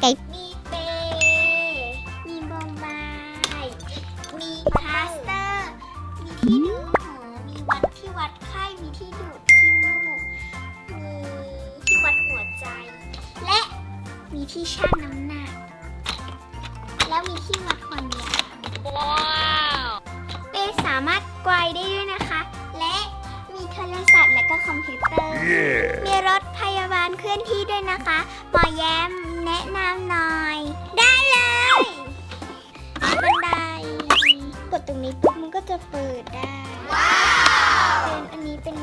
ไก่มีเปย์มีบอมบาย มีพลาสเตอร์ มีที่ดูหูมีวัดที่วัดไข้ มีที่ดูดขี้มูกมีที่วัดหัวใจ และมีที่ชั่งน้ำหนัก แล้วมีที่วัดความยาวเปย์สามารถไกวได้ด้วยนะคะ และมีโทรศัพท์และก็คอมพิวเตอร์มีรถพ ยาบาลเคลื่อนที่ด้วยนะคะ หมอแย้มแนะนำหน่อย ได้เลยบันไดกดตรงนี้ปุ๊บมันก็จะเปิดได้ว้าวเป็นอันนี้เป็น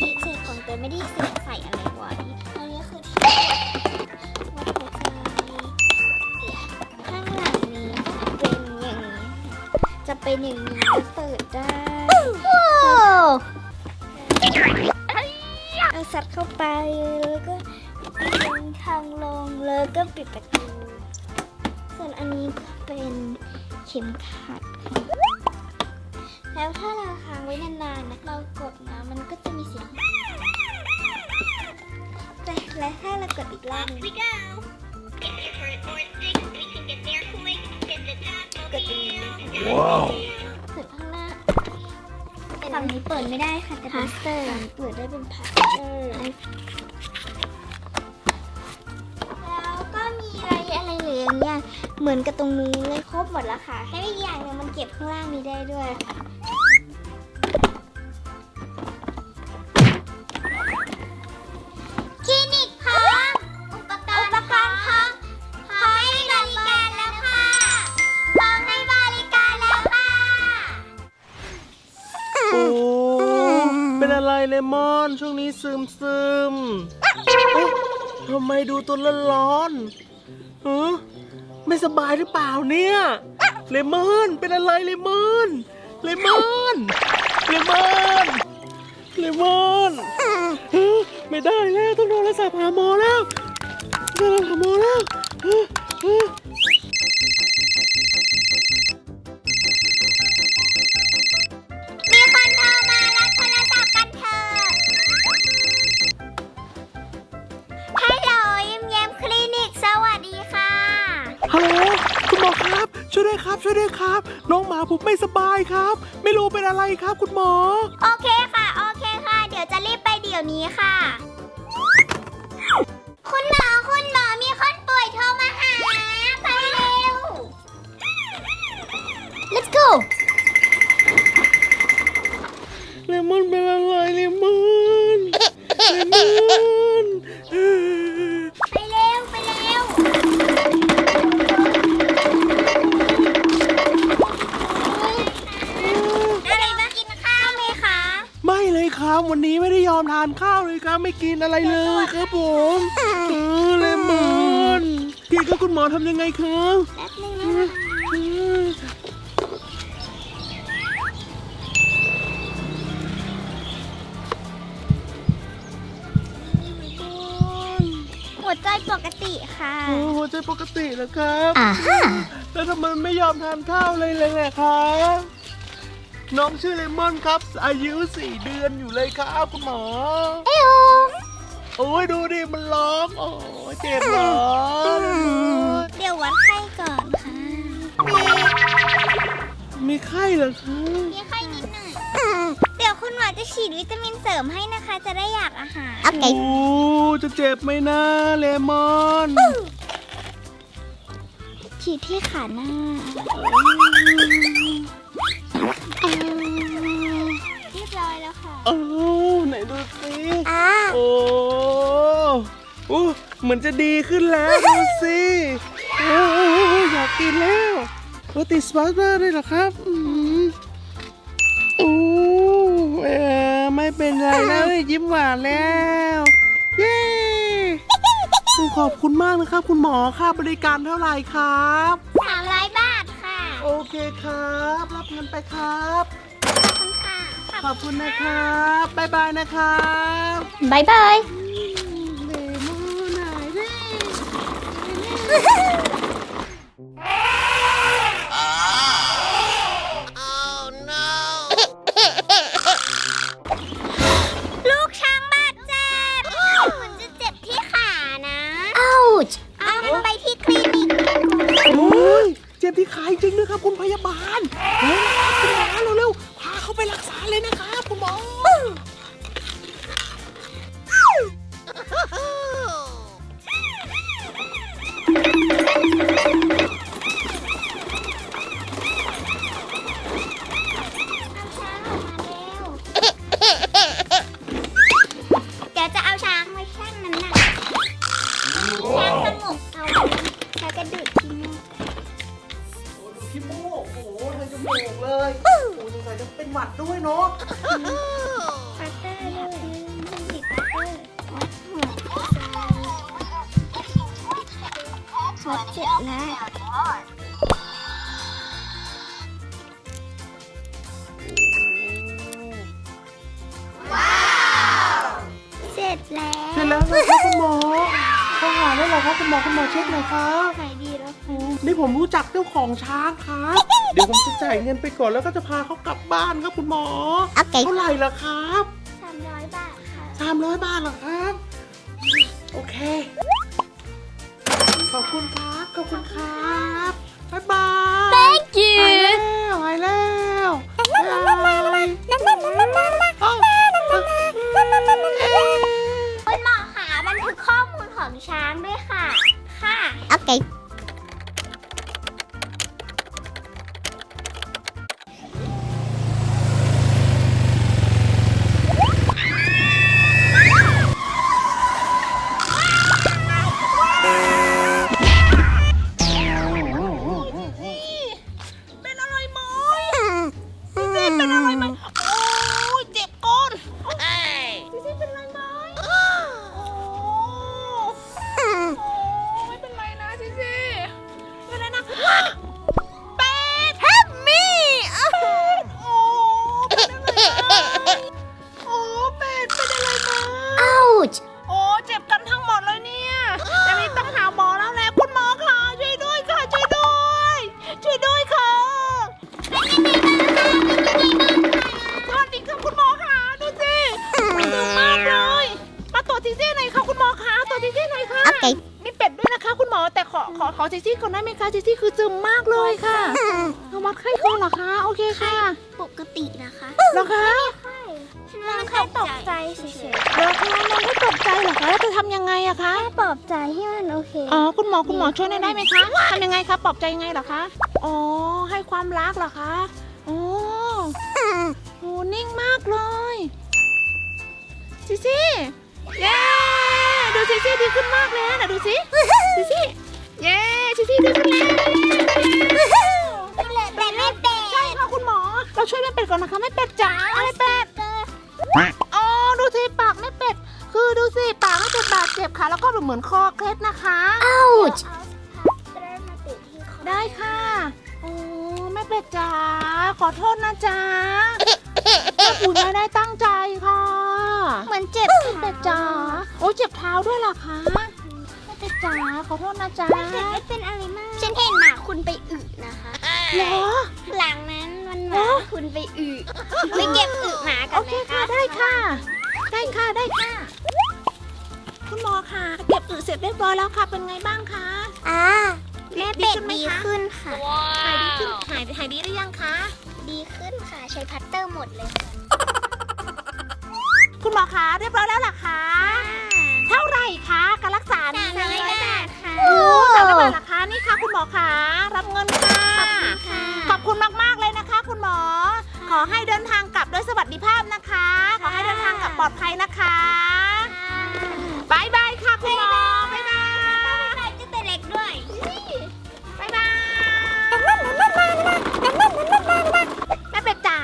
ดีเจของเตัวไม่ได้ใส่ใส่อะไรไว้อันนี้คือที่วัดหัวใจข้างหลังนี้เป็นอย่างนี้ จะเป็นอย่างนี้เปิดได้ โอ้เอาซัดเข้าไปแล้วก็ดึงทางลงแล้วก็ปิดประตู ส่วนอันนี้ก็เป็นเข็มขัดค่ะแล้วถ้าเราค้างไว้นานๆนะเรากดนะมันก็จะมีเสียงแต่และถ้าเรากดอีกรอบหนึงกดตรงนี้วนข้างหน้า ฝั่งนี้เปิดไม่ได้ค่ะแต่พาสเตอร์เปิดได้เป็นพาสเตอร์แล้วก็มีอะไรอะไรเหลืออย่างเงี้ยเหมือนกับตรงนี้เลยครบหมดแล้วค่ะแค่อีกอย่างหนึงมันเก็บข้างล่างนี้ได้ด้วยค่ะ เป็นอะไรเลมอน ช่วงนี้ซึมซึมเอ๊ะทำไมดูตัวร้อนเออไม่สบายหรือเปล่าเนี่ย เลมอน เป็นอะไรเลมอน เลมอน เลมอน เลมอนเฮ้ยไม่ได้แล้วต้องโทรศัพท์หาหมอแล้วโทรศัพท์หาหมอแล้ว ฮัลโหลคุณหมอครับ ช่วยด้วยครับ ช่วยด้วยครับ น้องหมาผมไม่สบายครับ ไม่รู้เป็นอะไรครับ คุณหมอ โอเคค่ะ โอเคค่ะ เดี๋ยวจะรีบไปเดี๋ยวนี้ค่ะ คุณหมอ คุณหมอ มีคนป่วยโทรมาหา ไปเร็ว let's go เลมอนเป็นอะไรเลมอนเลมอน วันนี้ไม่ได้ยอมทานข้าวเลยครับ ไม่กินอะไรเลยครับผมเออเลมอนพี่ก็คุณหมอทำยังไงครับแป๊บนึงนะคะเออหัวใจปกติค่ะโอ้หัวใจปกติแล้วครับ อ่าฮะแล้วทำไมไม่ยอมทานข้าวเลยเลยอะครับ น้องชื่อเลมอนครับ อายุสี่เดือนอยู่เลยครับคุณหมอเอ้ยโอ้ยดูดิมันร้องโอ้ยเจ็บเหรอเดี๋ยววัดไข้ก่อนค่ะมีไข้เหรอคะมีไข้นิดหน่อยเดี๋ยวคุณหมอจะฉีดวิตามินเสริมให้นะคะ จะได้อยากอาหารโอเคโอ้จะเจ็บไหมนะเลมอนฉีดที่ขาหน้า ร้อยแล้วค่ะโอ้ไหนดูสิอ่าโอ้โอ้เหมือนจะดีขึ้นแล้วดูสิโอ้อยากกินแล้วโอ้ติดสปาร์ตด้วยเหรอครับอืมโอ้เออไม่เป็นไรนะเอ้ยยิ้มหวานแล้ว เย้ขอบคุณมากนะครับ คุณหมอค่าบริการเท่าไหร่ครับ สามร้อยบาทค่ะ โอเคครับ รับเงินไปครับขอบคุณค่ะ ขอบคุณนะครับบ๊ายบายนะครับบายบาย เลมอนหายได้ ไปรักษาเลยนะครับคุณหมอ วัดเจ็บแล้วเสร็จแล้วเสร็จแล้วนะครับคุณหมอเขาหาได้เหรอครับคุณหมอคุณหมอเช็คหน่อยครับขายดีแล้วค่ะนี่ผมรู้จักเจ้าของช้างครับ เดี๋ยวผมจะจ่ายเงินไปก่อนแล้วก็จะพาเขากลับบ้านครับคุณหมอโอเคเท่าไหร่ล่ะครับสามร้อยบาทค่ะสามร้อยบาทเหรอครับ โอเค ขอบคุณครับ ขอบคุณครับบ๊ายบาย Thank หายแล้วหายแล้วบ๊ายบาย จี้หน่อยค่ะโอเคมีเป็ดด้วยนะคะ คุณหมอแต่ขอขอขอจีจี้ก่อนได้ไหมคะจีจี้คือซึมมากเลยค่ะเอาวัดไข้เขาเหรอคะโอเคค่ะปกตินะคะเหรอคะใช่ฉันน้องแค่ตกใจเฉยเหรอคะน้องไม่ตกใจเหรอคะแล้วจะทำยังไงอะคะๆแค่ปลอบใจให้มันโอเค อ๋อคุณหมอคุณหมอช่วยหน่อยได้ไหมคะทำยังไงคะปลอบใจยังไงเหรอคะ อ๋อให้ความรักเหรอคะอ๋อโหนิ่งมากเลยซิซี่เย้ดูซิซี่ดีขึ้นมากเลยนะดู สิซิซี่เย้ซิซี่ดีขึ้นแล้วแต่ไม่เป็นใช่ค่ะคุณหมอ เราช่วยแม่เป็ดก่อนนะคะแม่เป็ดจ๋าแม่เป็ดอ๋อดูสิปากแม่เป็ด คือดูสิปากแม่เป็ดบาดเจ็บค่ะ แล้วก็เหมือนคอเคล็ดนะคะ ouch เอาพัตเตอร์มาติดที่คอได้ค่ะโอ้แม่เป็ดจ๋าขอโทษนะจ๊ะแม่ปุ๋ยไม่ได้ตั้งใจค่ะ เหมือนเจ็บแม่เป็ดจ๋าโอ้เจ็บเท้าด้วยเหรอคะแม่เป็ด จ๋าขอโทษนะจ๊ะไม่เจ็บไม่เป็นอะไรมาก ฉันเห็นหมาคุณไปอึนะคะเหรอ หลังนั้นมันหอ๋มาอคุณไปอึไปเก็บอึหมากัโอนเคไหมค่ะคะได้ค่ะ ได้ค่ะได้ค่ะ คุณหมอค่ะ เก็บอึเสร็จเรียบร้อยแล้วค่ะ เป็นไงบ้างคะอ่าแม่เป็ดดีดีขึ้นไหมคะขึ้นค่ะหายดีขึ้นหายหายดีหรือยังคะ ดีขึ้นค่ะ ใช้พัตเตอร์หมดเลยค่ะคุณหมอคะเรียบร้อยแล้วเหรอคะ ให้เดินทางกลับด้วยสวัสดิภาพนะคะ ขอให้เดินทางกลับปลอดภัยนะคะบายบายค่ะคุณหมอบ๊ายบายใส่จะแต่เล็กด้วยบ๊ายบายแม่เป็ดจ๋า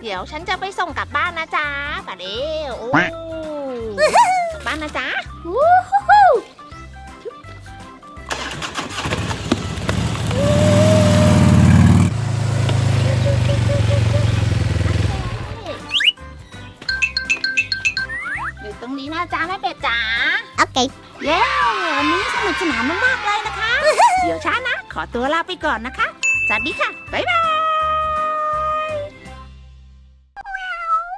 เดี๋ยวฉันจะไปส่งกลับบ้านนะจ๊ะป่ะเดี๋ยวโอ้กลับบ้านนะจ๊ะ โอเคเย้วันนี้สนุกสนานมากๆเลยนะคะ เดี๋ยวช้านะ ขอตัวลาไปก่อนนะคะ สวัสดีค่ะ บ๊ายบาย